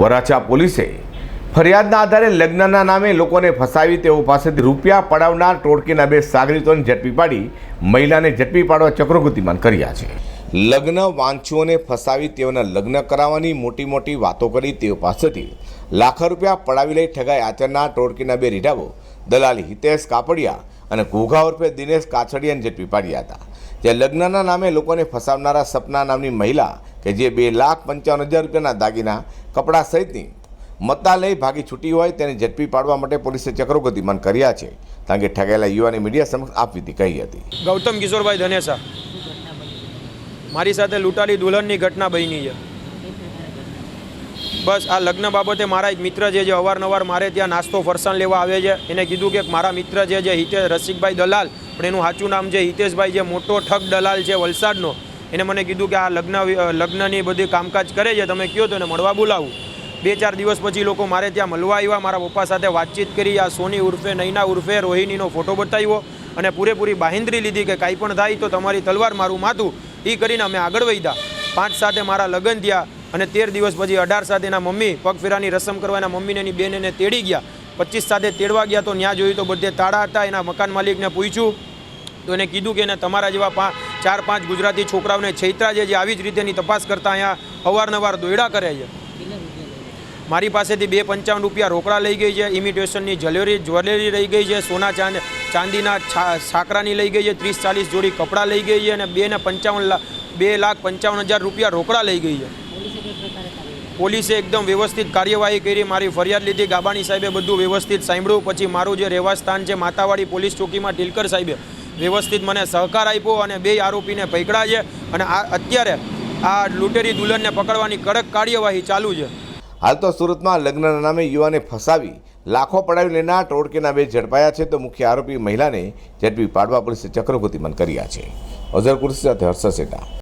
વરાછા પોલીસે ફરિયાદના આધારે લગ્નના નામે લોકોને ફસાવી તેઓ પાસેથી રૂપિયા પડાવનાર ટોળકીના બે સાગરીતોને ઝડપી પાડી મહિલાને ઝડપી પાડવા ચક્રગતિમાન કર્યા છે. લગ્ન વાંચુઓને ફસાવી તેઓના લગ્ન કરાવવાની મોટી મોટી વાતો કરી તેઓ પાસેથી લાખો રૂપિયા પડાવી લઈ ઠગાઈ આચરનાર ટોળકીના બે રીઢાઓ દલાલી હિતેશ કાપડિયા અને ઘોઘા ઉર્ફે દિનેશ કાછડિયાને ઝડપી પાડ્યા હતા. જે લગ્નના નામે લોકોને ફસાવનારા સપના નામની મહિલા કે જે બે લાખ પંચાવન હજાર રૂપિયાના દાગીના કપડાં સહિતની મત્તા લઈ ભાગી છૂટી હોય તેને ઝડપી પાડવા માટે પોલીસે ચક્રો ગતિમાન કર્યા છે. કારણ કે ઠગાયેલા યુવાને મીડિયા સમક્ષ આપવીતી કહી હતી. ગૌતમ કિશોરભાઈ ધનેસા. મારી સાથે લૂંટાલી દુલ્હનની ઘટના બની છે. બસ આ લગ્ન બાબતે મારા એક મિત્ર છે જે અવારનવાર મારે ત્યાં નાસ્તો ફરસાણ લેવા આવે છે. એને કીધું કે મારા મિત્ર છે જે હિતેશ રસિકભાઈ દલાલ, પણ એનું સાચું નામ છે હિતેશભાઈ જે મોટો ઠગ દલાલ છે વલસાડનો. એને મને કીધું કે આ લગ્ન લગ્નની બધી કામકાજ કરે છે, તમે કહો તો એને મળવા બોલાવું. બે ચાર દિવસ પછી લોકો મારે ત્યાં મળવા આવ્યા, મારા પપ્પા સાથે વાતચીત કરી, આ સોની ઉર્ફે, નૈના ઉર્ફે, રોહિણીનો ફોટો બતાવ્યો અને પૂરેપૂરી બાહેંધરી લીધી કે કાંઈ પણ થાય તો તમારી તલવાર મારું માથું. એ કરીને અમે આગળ વધ્યા પાંચ સાથે મારા લગ્ન થયા. અને તેર દિવસ પછી અઢાર સાથે એના મમ્મી પગફેરાની રસમ કરવા એના મમ્મીને એની બેન તેડી ગયા. પચીસ સાથે તેડવા ગયા તો ત્યાં જોયું તો બધે તાળા હતા, એના મકાન માલિકને પૂછ્યું. તો એને કીધું કે એને તમારા જેવા પા, ચાર પાંચ ગુજરાતી છોકરાઓને છૈત્રા જે આવી જ રીતેની તપાસ કરતા અહીંયા અવારનવાર દોયડા કરે છે. મારી પાસેથી બે પંચાવન રૂપિયા રોકડા લઈ ગઈ છે, ઇમિટેશનની જ્વેલરી જ્વેલરી લઈ ગઈ છે, સોના ચાંદ, ચાંદીના સાકરાની લઈ ગઈ છે, ત્રીસ ચાલીસ જોડી કપડાં લઈ ગઈ છે અને બે ને પંચાવન લાખ બે લાખ પંચાવન હજાર રૂપિયા રોકડા લઈ ગઈ છે. પોલીસે એકદમ વ્યવસ્થિત કાર્યવાહી કરી, મારી ફરિયાદ લીધી. ગાબાણી સાહેબે બધું વ્યવસ્થિત સાંભળ્યું. પછી મારું જે રહેવાસ્થાન છે, માતાવાડી પોલીસ ચોકીમાં ટીલકર સાહેબે વ્યવસ્થિત મને સહકાર આપ્યો અને બે આરોપીને પકડ્યા છે. અને આ અત્યારે આ લૂંટેરી દુલ્હનને પકડવાની કડક કાર્યવાહી ચાલુ છે. હાલ તો સુરતમાં લગ્નના નામે યુવાને ફસાવી, લાખો પડાવી લેનાર ટોળકીના બે ઝડપાયા છે. તો મુખ્ય આરોપી મહિલાને ઝડપી પાડવા પોલીસે ચક્રગતિમન કર્યા છે. અઝર કુર્સી સાથે હર્ષ સેટા.